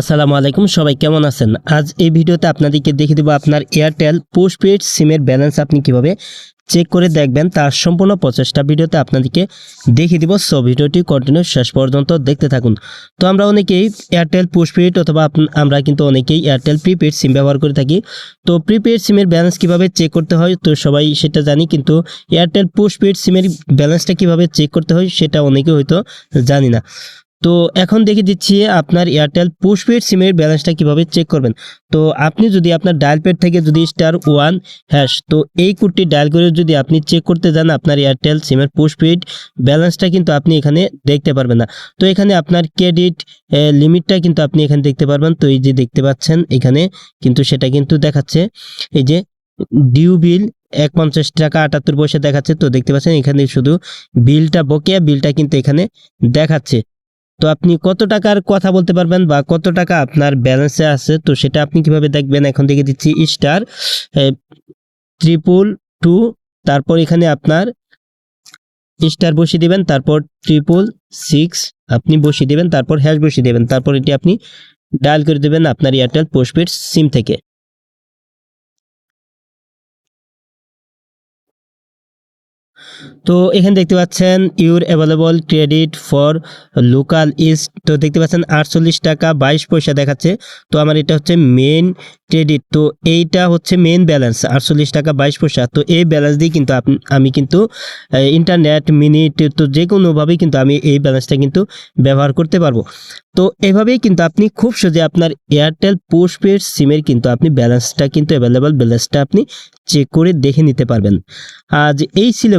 আসসালামু আলাইকুম, সবাই কেমন আছেন? আজ এই ভিডিওতে আপনাদেরকে দেখিয়ে দেবো আপনার এয়ারটেল পোস্টপেড সিমের ব্যালেন্স আপনি কীভাবে চেক করে দেখবেন, তার সম্পূর্ণ প্রচেষ্টা ভিডিওতে আপনাদেরকে দেখিয়ে দিব। সো ভিডিওটি কন্টিনিউ শেষ পর্যন্ত দেখতে থাকুন। তো আমরা অনেকেই এয়ারটেল পোস্টপেড অথবা আমরা কিন্তু অনেকেই এয়ারটেল প্রিপেড সিম ব্যবহার করে থাকি। তো প্রিপেড সিমের ব্যালেন্স কীভাবে চেক করতে হয়, তো সবাই সেটা জানি, কিন্তু এয়ারটেল পোস্টপেড সিমের ব্যালেন্সটা কীভাবে চেক করতে হয়, সেটা অনেকে হয়তো জানি না। তো এখন দেখে দিচ্ছি আপনার এয়ারটেল পোস্টপেড সিমের ব্যালেন্সটা কীভাবে চেক করবেন। তো আপনি যদি আপনার ডায়াল প্যাড থেকে যদি স্টার ওয়ান হ্যাশ তো এই কোডটি ডায়াল করে যদি আপনি চেক করতে যান আপনার এয়ারটেল সিমের পোস্টপেড ব্যালেন্সটা কিন্তু আপনি এখানে দেখতে পারবেন না। তো এখানে আপনার ক্রেডিট লিমিটটা কিন্তু আপনি এখানে দেখতে পারবেন। তো এই যে দেখতে পাচ্ছেন, এখানে কিন্তু সেটা কিন্তু দেখাচ্ছে। এই যে ডিউ বিল এক পঞ্চাশ টাকা আটাত্তর পয়সা দেখাচ্ছে। তো দেখতে পাচ্ছেন, এখানে শুধু বিলটা বকেয়া বিলটা কিন্তু এখানে দেখাচ্ছে। তো আপনি কত টাকার কথা বলতে পারবেন বা কত টাকা আপনার ব্যালেন্সে আছে? তো সেটা আপনি কীভাবে দেখবেন? এখন দেখে দিচ্ছি স্টার ট্রিপল টু তারপর এখানে আপনার স্টার বসিয়ে দেবেন, তারপর ট্রিপল সিক্স আপনি বসিয়ে দেবেন, তারপর হ্যাশ বসিয়ে দেবেন, তারপর এটি আপনি ডায়াল করে দেবেন আপনার এয়ারটেল পোস্টপেড সিম থেকে। তো এখানে দেখতে পাচ্ছেন your available credit for local is তো দেখতে পাচ্ছেন আটচল্লিশ টাকা বাইশ পয়সা দেখাচ্ছে। তো আমার এটা হচ্ছে মেন ক্রেডিট তো এইটা হচ্ছে মেন ব্যালেন্স আটচল্লিশ টাকা বাইশ পয়সা। তো এই ব্যালেন্স দিয়ে কিন্তু আমি কিন্তু ইন্টারনেট মিনিট তো যে কোনোভাবেই কিন্তু আমি এই ব্যালেন্সটা কিন্তু ব্যবহার করতে পারব। তো এভাবেই কিন্তু আপনি খুব সহজে আপনার এয়ারটেল পোস্টপেড সিমের কিন্তু আপনি ব্যালেন্সটা কিন্তু অ্যাভেলেবল ব্যালেন্সটা আপনি চেক করে দেখে নিতে পারবেন। আজ এই ছিল